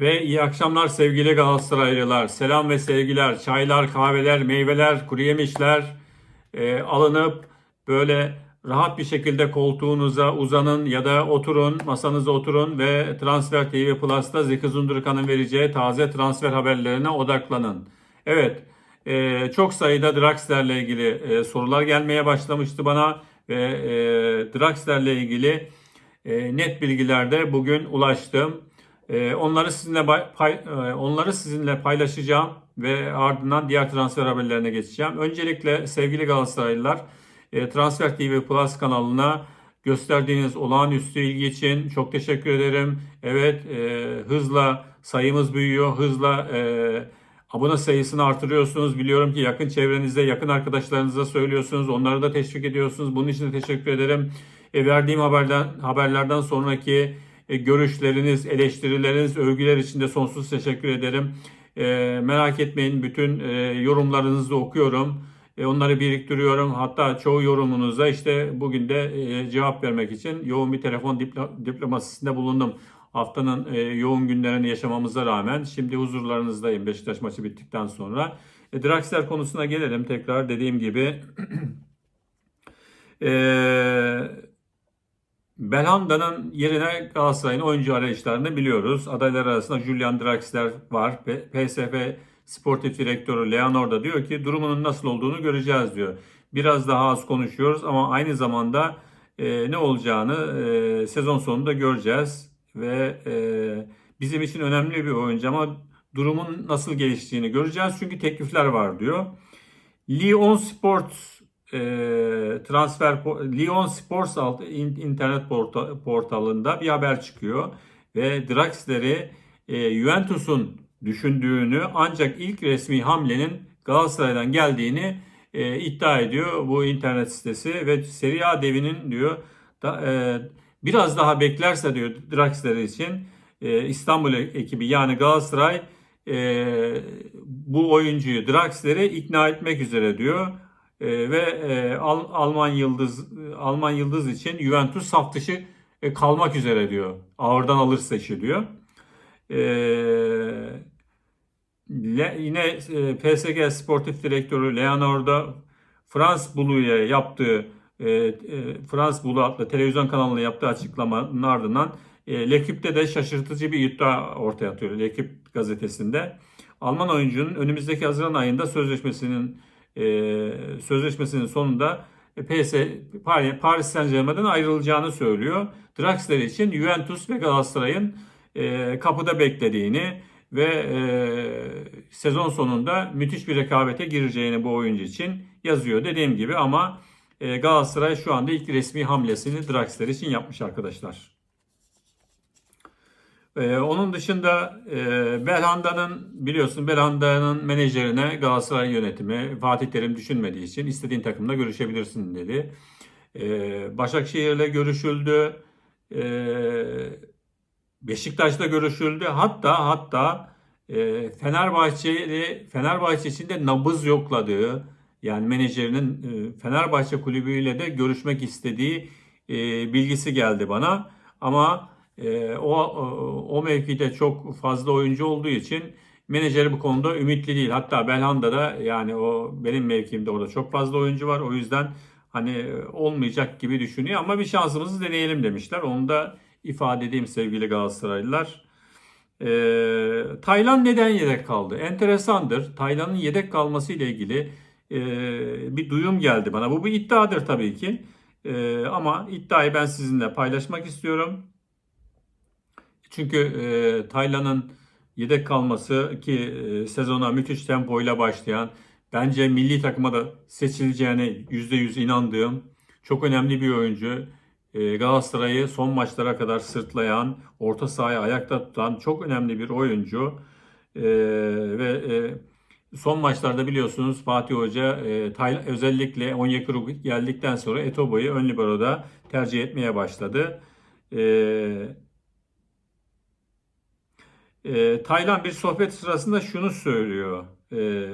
Ve iyi akşamlar sevgili Galatasaraylılar. Selam ve sevgiler. Çaylar, kahveler, meyveler, kuru yemişler e, alınıp böyle rahat bir şekilde koltuğunuza uzanın ya da oturun, masanıza oturun ve Transfer TV Plus'ta Zeki Zundurkan'ın vereceği taze transfer haberlerine odaklanın. Evet, e, çok sayıda Draxler'le ilgili e, sorular gelmeye başlamıştı bana ve e, Draxler'le ilgili e, net bilgilerde bugün ulaştım. E, onları sizinle pay- e, onları sizinle paylaşacağım ve ardından diğer transfer haberlerine geçeceğim. Öncelikle sevgili Galatasaraylılar, e, Transfer TV Plus kanalına gösterdiğiniz olağanüstü ilgi için çok teşekkür ederim. Evet, e, hızla sayımız büyüyor, hızla e, abone sayısını artırıyorsunuz. Biliyorum ki yakın çevrenizde, yakın arkadaşlarınıza söylüyorsunuz. Onları da teşvik ediyorsunuz. Bunun için de teşekkür ederim. E, verdiğim haberden haberlerden sonraki görüşleriniz, eleştirileriniz, övgüler için de sonsuz teşekkür ederim. E, merak etmeyin bütün e, yorumlarınızı okuyorum. E, onları biriktiriyorum. Hatta çoğu yorumunuza işte bugün de e, cevap vermek için yoğun bir telefon diplo- diplomasisinde bulundum. Haftanın e, yoğun günlerini yaşamamıza rağmen şimdi huzurlarınızdayım Beşiktaş maçı bittikten sonra. E, Draxler konusuna gelelim tekrar dediğim gibi. Eee Belhanda'nın yerine Galatasaray'ın oyuncu arayışlarını biliyoruz. Adaylar arasında Julian Draxler var. P- PSV Sportif Direktörü Leonor da diyor ki durumunun nasıl olduğunu göreceğiz diyor. Biraz daha az konuşuyoruz ama aynı zamanda e, ne olacağını e, sezon sonunda göreceğiz. Ve e, bizim için önemli bir oyuncu ama durumun nasıl geliştiğini göreceğiz. Çünkü teklifler var diyor. Lyon Sports e, transfer Lyon Sports altı in- internet porta- portalında bir haber çıkıyor ve Draxler'i e, Juventus'un düşündüğünü ancak ilk resmi hamlenin Galatasaray'dan geldiğini e, iddia ediyor bu internet sitesi ve Serie A devinin diyor da, e, biraz daha beklerse diyor Draxler için e, İstanbul ekibi yani Galatasaray e, bu oyuncuyu Draxler'i ikna etmek üzere diyor. E, ve e, Al- Alman Yıldız Alman Yıldız için Juventus saf dışı e, kalmak üzere diyor. Ağırdan alırsa işi diyor. E, Le- yine e, PSG Sportif Direktörü Leonardo Frans Blu'ya yaptığı e, e, Frans Bulu adlı televizyon kanalına yaptığı açıklamanın ardından e, L'Equipe'de de şaşırtıcı bir iddia ortaya atıyor. L'Equipe gazetesinde. Alman oyuncunun önümüzdeki Haziran ayında sözleşmesinin sözleşmesinin sonunda e, PS, Paris, Saint Germain'den ayrılacağını söylüyor. Draxler için Juventus ve Galatasaray'ın e, kapıda beklediğini ve e, sezon sonunda müthiş bir rekabete gireceğini bu oyuncu için yazıyor. Dediğim gibi ama e, Galatasaray şu anda ilk resmi hamlesini Draxler için yapmış arkadaşlar. Ee, onun dışında e, Belhanda'nın biliyorsun Belhanda'nın menajerine Galatasaray yönetimi Fatih Terim düşünmediği için istediğin takımda görüşebilirsin dedi. Ee, Başakşehir'le görüşüldü. Ee, Beşiktaş'ta görüşüldü. Hatta hatta e, Fenerbahçeli Fenerbahçe içinde nabız yokladığı yani menajerinin e, Fenerbahçe kulübüyle de görüşmek istediği e, bilgisi geldi bana. Ama e, o, o mevkide çok fazla oyuncu olduğu için menajeri bu konuda ümitli değil. Hatta Belhanda'da yani o benim mevkimde orada çok fazla oyuncu var. O yüzden hani olmayacak gibi düşünüyor ama bir şansımızı deneyelim demişler. Onu da ifade edeyim sevgili Galatasaraylılar. Ee, Taylan neden yedek kaldı? Enteresandır. Taylan'ın yedek kalması ile ilgili e, bir duyum geldi bana. Bu bir iddiadır tabii ki. E, ama iddiayı ben sizinle paylaşmak istiyorum. Çünkü e, Taylan'ın yedek kalması ki e, sezona müthiş tempoyla başlayan bence milli takıma da seçileceğine %100 inandığım çok önemli bir oyuncu. E, Galatasaray'ı son maçlara kadar sırtlayan, orta sahayı ayakta tutan çok önemli bir oyuncu. E, ve e, son maçlarda biliyorsunuz Fatih Hoca e, Tay- özellikle Onyekuru geldikten sonra Etobo'yu ön libero'da tercih etmeye başladı. E, e, Taylan bir sohbet sırasında şunu söylüyor. E,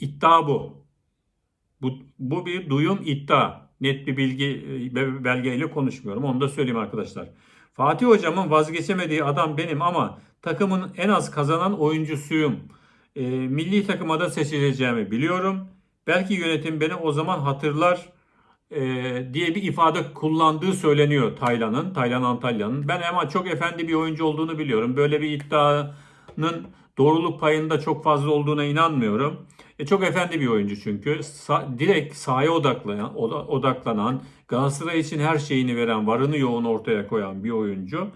iddia bu. Bu, bu bir duyum iddia. Net bir bilgi e, belgeyle konuşmuyorum. Onu da söyleyeyim arkadaşlar. Fatih hocamın vazgeçemediği adam benim ama takımın en az kazanan oyuncusuyum. E, milli takıma da seçileceğimi biliyorum. Belki yönetim beni o zaman hatırlar e, diye bir ifade kullandığı söyleniyor Taylan'ın, Taylan Antalya'nın. Ben ama çok efendi bir oyuncu olduğunu biliyorum. Böyle bir iddianın doğruluk payında çok fazla olduğuna inanmıyorum. E, çok efendi bir oyuncu çünkü. Sa- direkt sahaya odaklanan, oda- odaklanan, Galatasaray için her şeyini veren, varını yoğunu ortaya koyan bir oyuncu.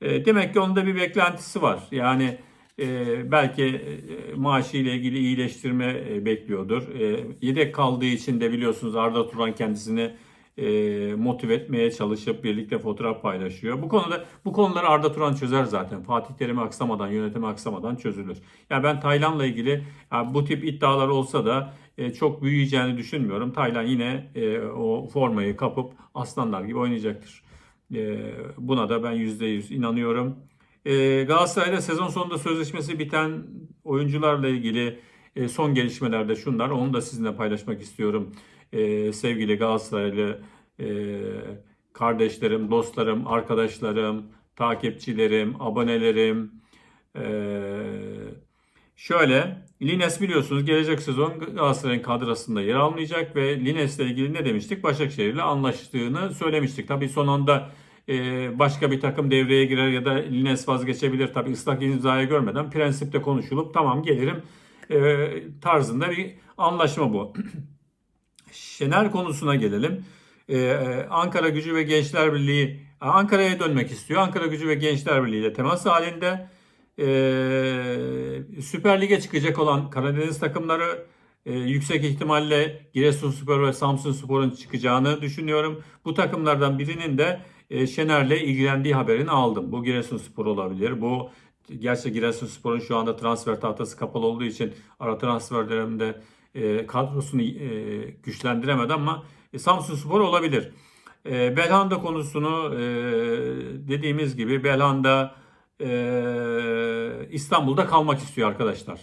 E, demek ki onda bir beklentisi var. Yani e, belki e, maaşı ile ilgili iyileştirme e, bekliyordur. E, yedek kaldığı için de biliyorsunuz Arda Turan kendisini motive etmeye çalışıp birlikte fotoğraf paylaşıyor. Bu konuda bu konuları Arda Turan çözer zaten. Fatih Terim'i aksamadan, yönetimi aksamadan çözülür. Yani ben Taylan'la ilgili bu tip iddialar olsa da çok büyüyeceğini düşünmüyorum. Taylan yine o formayı kapıp aslanlar gibi oynayacaktır. Buna da ben %100 inanıyorum. E, Galatasaray'da sezon sonunda sözleşmesi biten oyuncularla ilgili e, son gelişmelerde şunlar. Onu da sizinle paylaşmak istiyorum. E, sevgili Galatasaraylı e, kardeşlerim, dostlarım, arkadaşlarım, takipçilerim, abonelerim. E, şöyle, Lines biliyorsunuz gelecek sezon Galatasaray'ın kadrosunda yer almayacak ve Lines'le ilgili ne demiştik? Başakşehir'le anlaştığını söylemiştik. Tabii son anda başka bir takım devreye girer ya da Lines vazgeçebilir. Tabii ıslak imzayı görmeden prensipte konuşulup tamam gelirim e, tarzında bir anlaşma bu. Şener konusuna gelelim. Ee, Ankara Gücü ve Gençler Birliği Ankara'ya dönmek istiyor. Ankara Gücü ve Gençler Birliği ile temas halinde. Ee, Süper Lig'e çıkacak olan Karadeniz takımları e, yüksek ihtimalle Giresunspor ve Samsunspor'un çıkacağını düşünüyorum. Bu takımlardan birinin de e, Şener'le ilgilendiği haberini aldım. Bu Giresunspor olabilir. Bu gerçi Giresunspor'un şu anda transfer tahtası kapalı olduğu için ara transfer döneminde e, kadrosunu e, güçlendiremedi ama e, Samsun Spor olabilir. E, Belhanda konusunu e, dediğimiz gibi Belhanda e, İstanbul'da kalmak istiyor arkadaşlar.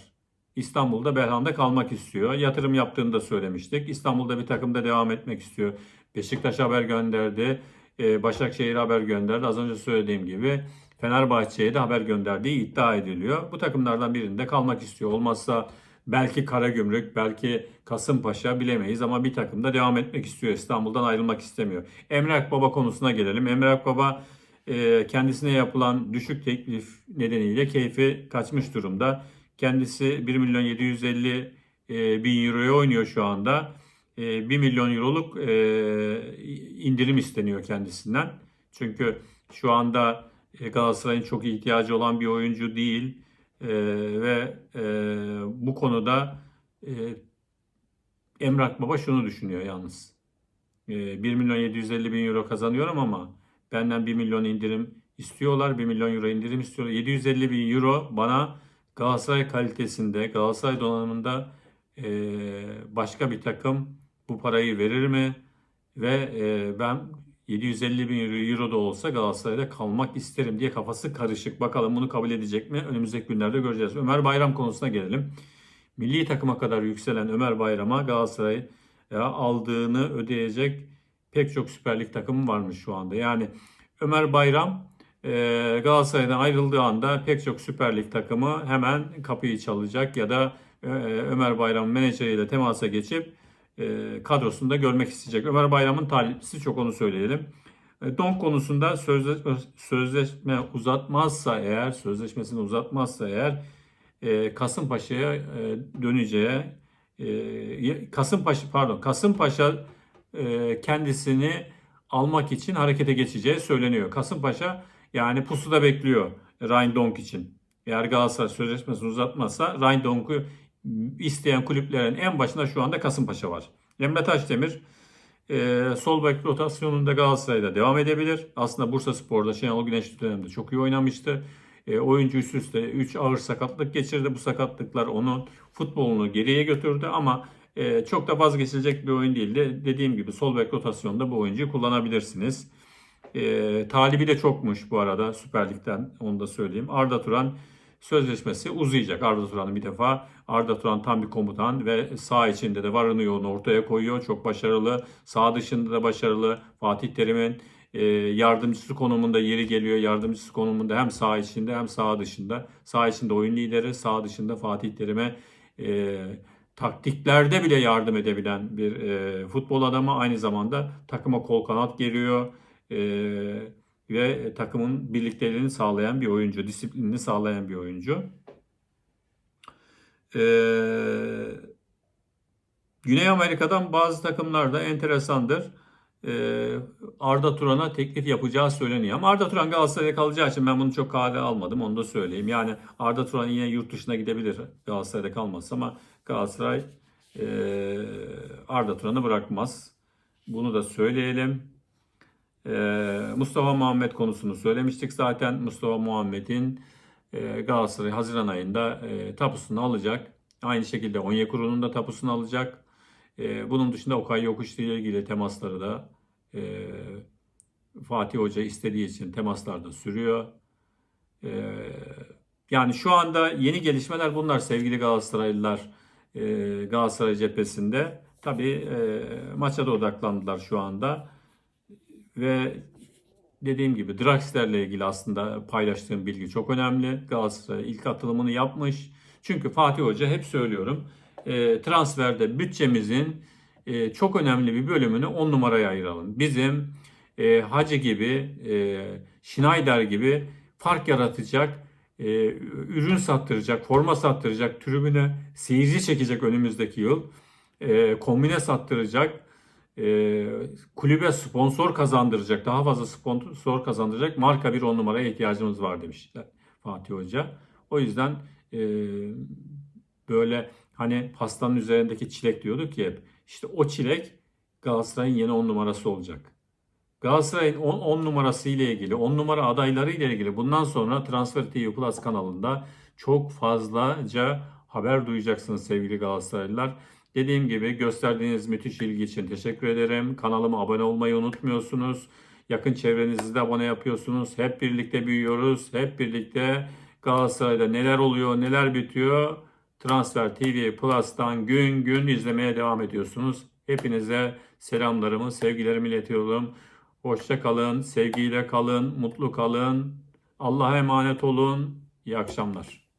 İstanbul'da Belhanda kalmak istiyor. Yatırım yaptığını da söylemiştik. İstanbul'da bir takımda devam etmek istiyor. Beşiktaş haber gönderdi. E, Başakşehir haber gönderdi. Az önce söylediğim gibi Fenerbahçe'ye de haber gönderdiği iddia ediliyor. Bu takımlardan birinde kalmak istiyor. Olmazsa belki Karagümrük, belki Kasımpaşa bilemeyiz ama bir takımda devam etmek istiyor. İstanbul'dan ayrılmak istemiyor. Emrak Baba konusuna gelelim. Emrak Baba e, kendisine yapılan düşük teklif nedeniyle keyfi kaçmış durumda. Kendisi 1 milyon 750 e, bin euroya oynuyor şu anda. E, 1 milyon euroluk e, indirim isteniyor kendisinden. Çünkü şu anda e, Galatasaray'ın çok ihtiyacı olan bir oyuncu değil. Ve e, bu konuda e, Emrak Baba şunu düşünüyor yalnız. E, 1 milyon 750 bin euro kazanıyorum ama benden 1 milyon indirim istiyorlar. 1 milyon euro indirim istiyorlar. 750 bin euro bana Galatasaray kalitesinde, Galatasaray donanımında e, başka bir takım bu parayı verir mi? Ve e, ben 750 bin euro da olsa Galatasaray'da kalmak isterim diye kafası karışık. Bakalım bunu kabul edecek mi? Önümüzdeki günlerde göreceğiz. Ömer Bayram konusuna gelelim. Milli takıma kadar yükselen Ömer Bayram'a Galatasaray'a aldığını ödeyecek pek çok Süper Lig takımı varmış şu anda. Yani Ömer Bayram e, Galatasaray'dan ayrıldığı anda pek çok Süper Lig takımı hemen kapıyı çalacak ya da e, Ömer Bayram menajeriyle temasa geçip e, kadrosunda görmek isteyecek. Ömer Bayram'ın taliplisi çok onu söyleyelim. E, Don konusunda sözleşme, sözleşme uzatmazsa eğer, sözleşmesini uzatmazsa eğer e, Kasımpaşa'ya e, döneceği, e, Kasımpaşa pardon Kasımpaşa e, kendisini almak için harekete geçeceği söyleniyor. Kasımpaşa yani pusuda bekliyor Ryan Donk için. Eğer Galatasaray sözleşmesini uzatmazsa Ryan Donk'u isteyen kulüplerin en başında şu anda Kasımpaşa var. Emre Taşdemir e, sol bek rotasyonunda Galatasaray'da devam edebilir. Aslında Bursa Spor'da Şenol Güneş döneminde çok iyi oynamıştı. E, oyuncu üst üste 3 ağır sakatlık geçirdi. Bu sakatlıklar onun futbolunu geriye götürdü ama e, çok da vazgeçilecek bir oyun değildi. Dediğim gibi sol bek rotasyonda bu oyuncuyu kullanabilirsiniz. E, talibi de çokmuş bu arada Süper Lig'den onu da söyleyeyim. Arda Turan sözleşmesi uzayacak. Arda Turan'ın bir defa Arda Turan tam bir komutan ve sağ içinde de varını yoğunu ortaya koyuyor. Çok başarılı. Sağ dışında da başarılı. Fatih Terim'in e, yardımcısı konumunda yeri geliyor. Yardımcısı konumunda hem saha içinde hem saha dışında. Saha içinde oyun lideri, saha dışında Fatih Terim'e e, taktiklerde bile yardım edebilen bir e, futbol adamı. Aynı zamanda takıma kol kanat geliyor. E, ve takımın birlikteliğini sağlayan bir oyuncu, disiplinini sağlayan bir oyuncu. Ee, Güney Amerika'dan bazı takımlar da enteresandır. Ee, Arda Turan'a teklif yapacağı söyleniyor. Ama Arda Turan Galatasaray'a kalacağı için ben bunu çok kale almadım. Onu da söyleyeyim. Yani Arda Turan yine yurt dışına gidebilir Galatasaray'da kalmazsa ama Galatasaray e, Arda Turan'ı bırakmaz. Bunu da söyleyelim. Ee, Mustafa Muhammed konusunu söylemiştik zaten. Mustafa Muhammed'in e, Galatasaray Haziran ayında e, tapusunu alacak. Aynı şekilde Onyekuru'nun da tapusunu alacak. E, bunun dışında Okay Yokuşlu ile ilgili temasları da Fatih Hoca istediği için temaslar da sürüyor. Yani şu anda yeni gelişmeler bunlar sevgili Galatasaraylılar Galatasaray cephesinde. Tabii maça da odaklandılar şu anda. Ve dediğim gibi Draxler'le ilgili aslında paylaştığım bilgi çok önemli. Galatasaray ilk atılımını yapmış. Çünkü Fatih Hoca hep söylüyorum e, transferde bütçemizin e, çok önemli bir bölümünü 10 numaraya ayıralım. Bizim e, Hacı gibi, e, Schneider gibi fark yaratacak, ürün sattıracak, forma sattıracak, tribüne seyirci çekecek önümüzdeki yıl, kombine sattıracak, e, kulübe sponsor kazandıracak, daha fazla sponsor kazandıracak marka bir on numaraya ihtiyacımız var demişler Fatih Hoca. O yüzden e, böyle hani pastanın üzerindeki çilek diyorduk ya hep. İşte o çilek Galatasaray'ın yeni on numarası olacak. Galatasaray'ın 10 numarası ile ilgili, 10 numara adayları ile ilgili bundan sonra Transfer TV Plus kanalında çok fazlaca haber duyacaksınız sevgili Galatasaraylılar. Dediğim gibi gösterdiğiniz müthiş ilgi için teşekkür ederim. Kanalıma abone olmayı unutmuyorsunuz. Yakın çevrenizde de abone yapıyorsunuz. Hep birlikte büyüyoruz. Hep birlikte Galatasaray'da neler oluyor, neler bitiyor. Transfer TV Plus'tan gün gün izlemeye devam ediyorsunuz. Hepinize selamlarımı, sevgilerimi iletiyorum. Hoşça kalın, sevgiyle kalın, mutlu kalın. Allah'a emanet olun. İyi akşamlar.